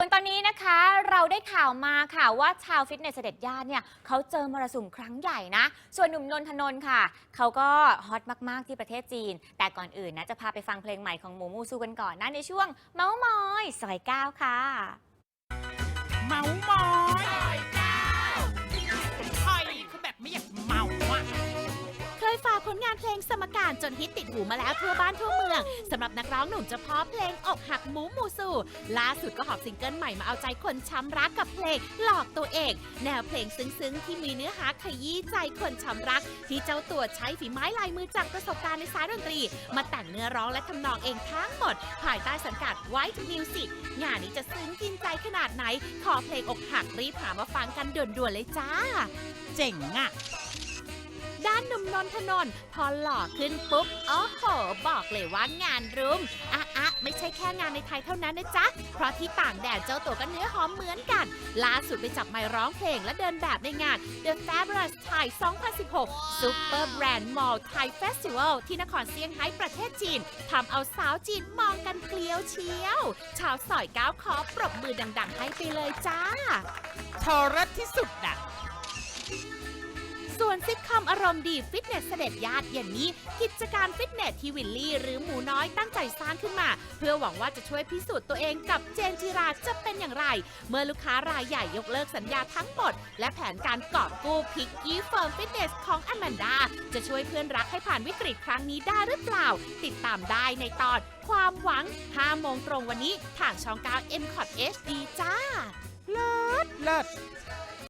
ส่วนตอนนี้นะคะเราได้ข่าวมาค่ะว่าชาวฟิตเนสเสด็จญาติเนี่ยเขาเจอมรสุมครั้งใหญ่นะ ส่วนหนุ่มนนทนนท์ค่ะ เขาก็ฮอตมาก ๆ ที่ประเทศจีน แต่ก่อนอื่นนะ จะพาไปฟังเพลงใหม่ของหมูมูซูกันก่อนนะ ในช่วงเมาส์มอยซอยเก้าค่ะ เมามอย ผลงานเพลงสมการจนฮิตติดหูมาแล้วทั่วบ้านทั่วเมืองสำหรับนักร้องหนุ่มเฉพาะเพลงอกหักหมูมูสู่ล่าสุดก็หอบซิงเกิลใหม่มาเอาใจคนช้ำรักกับเพลงหลอกตัวเอง แนวเพลงซึ้งๆ ที่มีเนื้อหาขยี้ใจคนช้ำรัก ที่เจ้าตัวใช้ฝีไม้ลายมือจากประสบการณ์ในสายดนตรี มาแต่งเนื้อร้องและทำนองเองทั้งหมด ภายใต้สังกัด White Music งานนี้จะซึ้งกินใจขนาดไหน ขอเพลงอกหักรีบหามาฟังกันด่วนๆเลยจ้า เจ๋งอะ นหนุ่มนนทนนท์พอหล่อขึ้นปุ๊บโอ้โห บอกเลยว่างานรุมอะอะไม่ใช่แค่งานในไทยเท่านั้นนะจ๊ะ เพราะที่ต่างแดนเจ้าตัวก็เนื้อหอมเหมือนกัน ล่าสุดไปจับไมค์ร้องเพลงและเดินแบบในงาน The Fabulous Thai 2016 Super Brand Mall Thai Festival ที่นครเซี่ยงไฮ้ประเทศจีนทำเอาสาวจีนมองกันเกลียวเชียว ชาวสอยก้าวขอปรบมือดัง ๆ ให้ไปเลยจ้าโทรสที่สุดอะ ส่วนซิทคอมอารมณ์ดีฟิตเนสเสด็จญาติเย็นนี้ กิจการฟิตเนสที่วิลลี่ หรือหมูน้อยตั้งใจสร้างขึ้นมา เพื่อหวังว่าจะช่วยพิสูจน์ตัวเองกับเจนจิราจะเป็นอย่างไร เมื่อลูกค้ารายใหญ่ยกเลิกสัญญาทั้งหมด และแผนการกอบกู้พิกกี้เฟิร์มฟิตเนสของอแมนดาจะช่วยเพื่อนรักให้ผ่านวิกฤตครั้งนี้ได้หรือเปล่า ติดตามได้ในตอนความหวัง5โมงตรงวันนี้ทางช่อง9 m c o t HD จ้าเลิศเลิศ